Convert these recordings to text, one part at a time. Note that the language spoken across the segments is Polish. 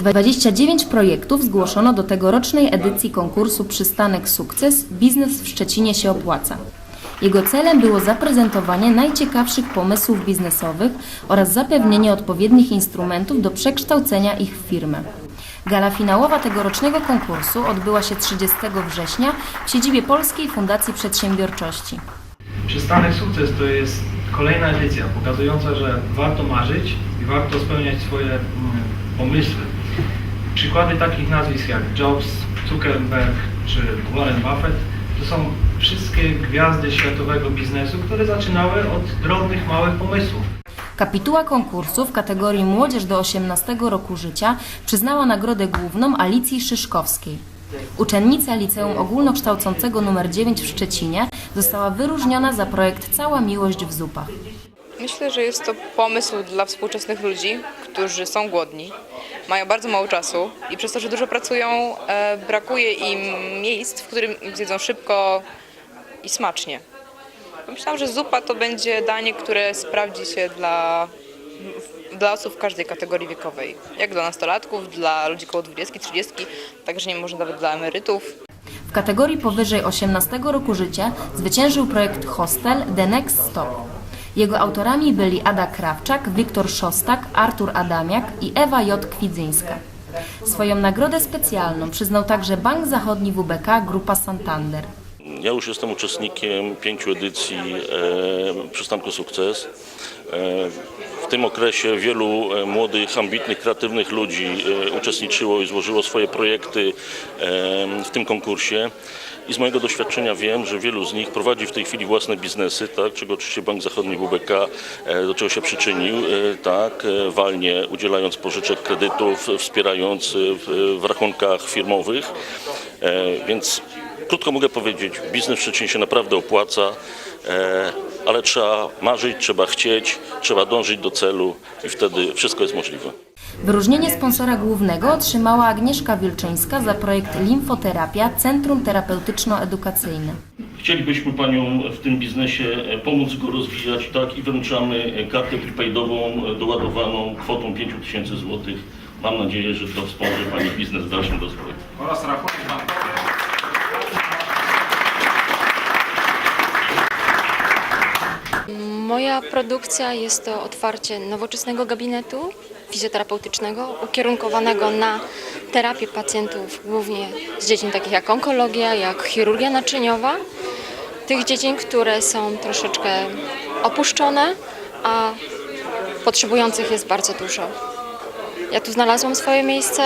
29 projektów zgłoszono do tegorocznej edycji konkursu Przystanek Sukces Biznes w Szczecinie się opłaca. Jego celem było zaprezentowanie najciekawszych pomysłów biznesowych oraz zapewnienie odpowiednich instrumentów do przekształcenia ich w firmę. Gala finałowa tegorocznego konkursu odbyła się 30 września w siedzibie Polskiej Fundacji Przedsiębiorczości. Przystanek Sukces to jest kolejna edycja pokazująca, że warto marzyć i warto spełniać swoje mm, pomysły. Przykłady takich nazwisk jak Jobs, Zuckerberg czy Warren Buffett to są wszystkie gwiazdy światowego biznesu, które zaczynały od drobnych, małych pomysłów. Kapituła konkursu w kategorii Młodzież do 18 roku życia przyznała nagrodę główną Alicji Szyszkowskiej. Uczennica Liceum Ogólnokształcącego nr 9 w Szczecinie została wyróżniona za projekt Cała miłość w zupach. Myślę, że jest to pomysł dla współczesnych ludzi, którzy są głodni, mają bardzo mało czasu i przez to, że dużo pracują, e, brakuje im miejsc, w którym zjedzą szybko i smacznie. Myślałam, że zupa to będzie danie, które sprawdzi się dla, dla osób w każdej kategorii wiekowej. Jak dla nastolatków, dla ludzi koło 20-30, także nie może nawet dla emerytów. W kategorii powyżej 18 roku życia zwyciężył projekt Hostel The Next Stop. Jego autorami byli Ada Krawczak, Wiktor Szostak, Artur Adamiak i Ewa J. Kwidzyńska. Swoją nagrodę specjalną przyznał także Bank Zachodni WBK Grupa Santander. Ja już jestem uczestnikiem pięciu edycji e, Przystanku Sukces. E, w tym okresie wielu e, młodych, ambitnych, kreatywnych ludzi e, uczestniczyło i złożyło swoje projekty w tym konkursie. I z mojego doświadczenia wiem, że wielu z nich prowadzi w tej chwili własne biznesy, tak, czego oczywiście Bank Zachodni WBK e, do czego się przyczynił, tak, walnie udzielając pożyczek, kredytów, wspierając w, rachunkach firmowych. Więc Krótko mogę powiedzieć, biznes w Szczecinie się naprawdę opłaca, ale trzeba marzyć, trzeba chcieć, trzeba dążyć do celu i wtedy wszystko jest możliwe. Wyróżnienie sponsora głównego otrzymała Agnieszka Wilczyńska za projekt Limfoterapia Centrum Terapeutyczno-Edukacyjne. Chcielibyśmy Panią w tym biznesie e, pomóc go rozwijać, tak i wręczamy e, kartę prepaidową e, doładowaną kwotą 5 tysięcy złotych. Mam nadzieję, że to wspomoże Pani biznes w dalszym rozwoju. Oraz rachunek Moja produkcja jest to otwarcie nowoczesnego gabinetu fizjoterapeutycznego ukierunkowanego na terapię pacjentów głównie z dziedzin takich jak onkologia, jak chirurgia naczyniowa. Tych dziedzin, które są troszeczkę opuszczone, a potrzebujących jest bardzo dużo. Ja tu znalazłam swoje miejsce,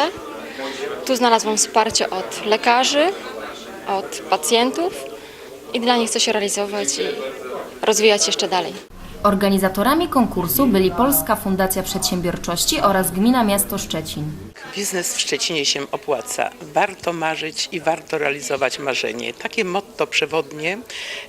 tu znalazłam wsparcie od lekarzy, od pacjentów i dla nich chcę się realizować i rozwijać jeszcze dalej. Organizatorami konkursu byli Polska Fundacja Przedsiębiorczości oraz Gmina Miasto Szczecin. Biznes w Szczecinie się opłaca. Warto marzyć i warto realizować marzenie. Takie motto przewodnie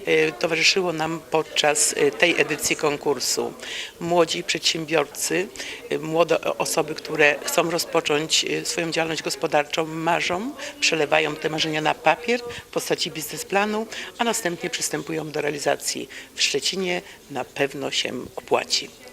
y, towarzyszyło nam podczas y, tej edycji konkursu. Młodzi przedsiębiorcy, y, młode osoby, które chcą rozpocząć swoją działalność gospodarczą, marzą, przelewają te marzenia na papier w postaci biznesplanu, a następnie przystępują do realizacji. W Szczecinie na pewno się opłaci.